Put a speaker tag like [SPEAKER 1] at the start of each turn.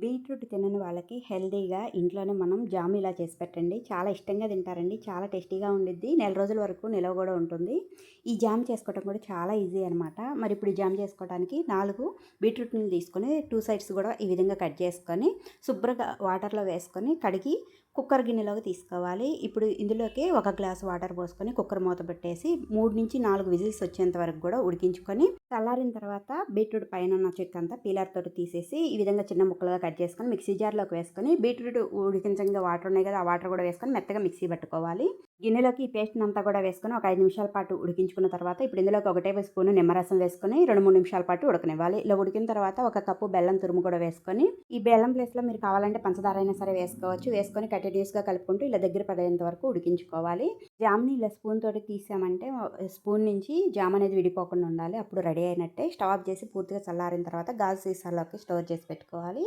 [SPEAKER 1] Beetroot తినని వాళ్ళకి హెల్తీగా ఇంట్లోనే మనం జామ్ ఇలా చేసి పెట్టండి. చాలా ఇష్టంగా తింటారండి. చాలా టేస్టీగా ఉండిద్ది. నెల రోజుల వరకు నిలవ కూడా ఉంటుంది. ఈ జామ్ చేసుకోవడం కూడా చాలా ఈజీ అనమాట మరి ఇప్పుడు ఈ జామ్ చేసుకోవడానికి నాలుగు బీట్రూట్ని తీసుకొని టూ సైడ్స్ కూడా ఈ విధంగా కట్ చేసుకొని శుభ్రంగా వాటర్లో వేసుకొని కడిగి కుక్కర్ గిన్నెలోకి తీసుకోవాలి. ఇప్పుడు ఇందులోకి ఒక గ్లాస్ వాటర్ పోసుకొని కుక్కర్ మూత పెట్టేసి మూడు నుంచి నాలుగు విజిల్స్ వచ్చేంత వరకు కూడా ఉడికించుకొని చల్లారిన తర్వాత బీట్రూట్ పైన ఉన్న చెక్క అంతా పీలర్ తోటి తీసేసి ఈ విధంగా చిన్న ముక్కలుగా కట్ చేసుకొని మిక్సీ జార్లోకి వేసుకొని బీట్రూట్ ఉడికించగా వాటర్ ఉన్నాయి కదా ఆ వాటర్ కూడా వేసుకొని మెత్తగా మిక్సీ పట్టుకోవాలి. గిన్నెలోకి ఈ పేస్ట్ అంతా కూడా వేసుకొని ఒక ఐదు నిమిషాల పాటు ఉడికించుకున్న తర్వాత ఇప్పుడు ఇందులోకి ఒక టేబుల్ స్పూన్ నిమ్మరసం వేసుకొని రెండు మూడు నిమిషాల పాటు ఉడకనివ్వాలి. ఇలా ఉడికిన తర్వాత ఒక కప్పు బెల్లం తురుము కూడా వేసుకొని ఈ బెల్లం ప్లేస్లో మీరు కావాలంటే పంచదార అయినా సరే వేసుకోవచ్చు. వేసుకొని కంటిన్యూస్గా కలుపుకుంటూ ఇలా దగ్గర పడేంత వరకు ఉడికించుకోవాలి. జామ్ని ఇలా స్పూన్ తోటి తీసామంటే స్పూన్ నుంచి జామ్ అనేది విడిపోకుండా ఉండాలి. అప్పుడు రెడీ అయినట్టే. స్టవ్ ఆఫ్ చేసి పూర్తిగా చల్లారిన తర్వాత గాజు సీసాలోకి స్టోర్ చేసి పెట్టుకోవాలి.